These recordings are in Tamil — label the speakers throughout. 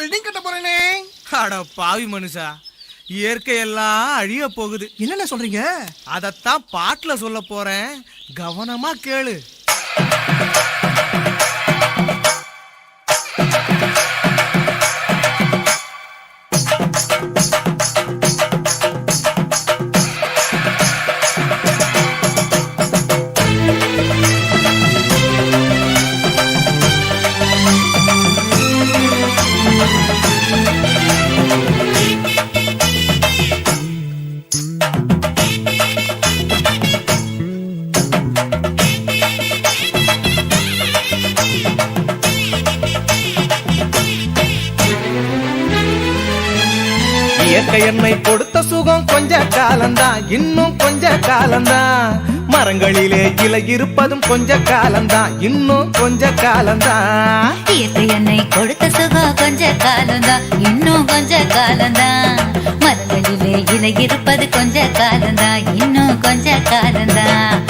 Speaker 1: பில்டிங் கட்ட போறேனே.
Speaker 2: அட பாவி மனுஷா இயற்கையெல்லாம் அழிய போகுது.
Speaker 1: என்னென்ன சொல்றீங்க?
Speaker 2: அதத்தான் பாட்டுல சொல்ல போறேன். கவனமா கேளு. இயற்கை என்னை கொடுத்த சுகம் கொஞ்ச காலம்தான். இன்னும் கொஞ்ச காலம்தான். மரங்களிலே இலை இருப்பதும் கொஞ்ச காலம்தான். இன்னும் கொஞ்ச காலம்தான்.
Speaker 3: இயற்கை என்னை கொடுத்த சுகம் கொஞ்ச காலம்தான். இன்னும் கொஞ்ச காலம்தான். மரங்களிலே இலை இருப்பது கொஞ்ச காலம்தான். இன்னும் கொஞ்ச காலம்தான்.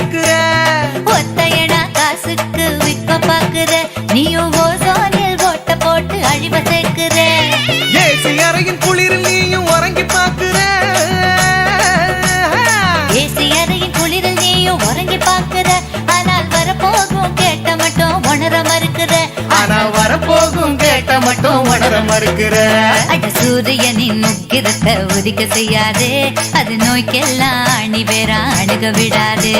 Speaker 2: சேர்க்கிற
Speaker 3: ஒத்தையடா காசுக்கு விற்க பாக்குற நீயும் ஓசோனில் ஓட்ட போட்டு அழிவ சேர்க்கிற?
Speaker 2: ஏசி அறையின் குளிரில்
Speaker 3: மட்டும் உணர மறுக்கிற? அட சூரியனின் முக்கிரத்தை உதிக்க செய்யாதே. அது நோய்க்கெல்லாம் அணி வேற அணுக விடாதே.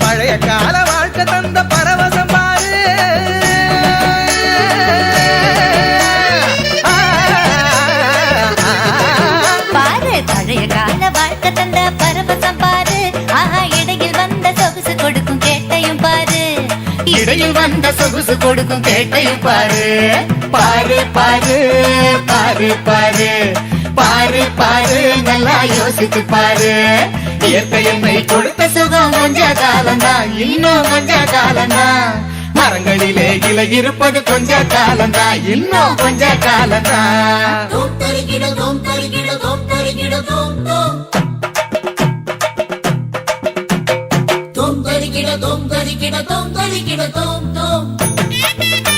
Speaker 2: பழைய கால வாழ்க்கை தந்த பரவசம் பாரு.
Speaker 3: பாரு பழைய கால வாழ்க்கை தந்த வந்த சொகுசு கொடுக்கும் கேட்டையும் பாரு.
Speaker 2: பாரு பாரு பாரு பாரு. பாரு பாரு நல்லா யோசிச்சு பாரு. இயற்கை கொடுத்த சுகம் கொஞ்ச காலந்தா இன்னும் கொஞ்ச காலந்தா மரங்களிலே இலை இருப்பது கொஞ்ச காலந்தா இன்னும் கொஞ்ச காலம்தான்.
Speaker 3: தரிக்கிட
Speaker 2: தோம் தரிக்கிட தோம் தரிக்கிட தோம் தோம்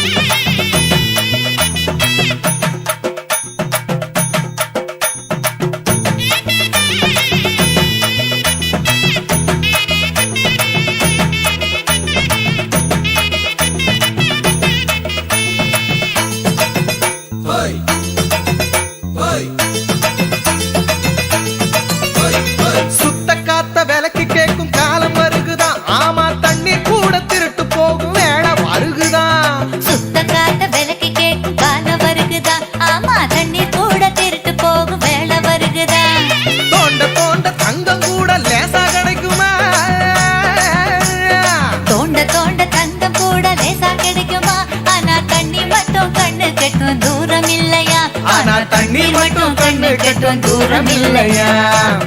Speaker 3: தோண்ட தோண்ட தங்கம் கூட லேசா கிடைக்குமா? ஆனா தண்ணி மட்டும் கண்ணு கெட்டும் தூரம் இல்லையா
Speaker 2: ஆனா தண்ணி மட்டும் கண்ணு கெட்டும் தூரம் இல்லையா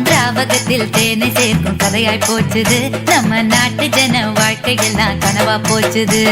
Speaker 3: திராவகத்தில் தேனை சேர்க்கும் கதையாய் போச்சுது. நம்ம நாட்டு ஜன வாழ்க்கையெல்லாம் கனவா போச்சுது.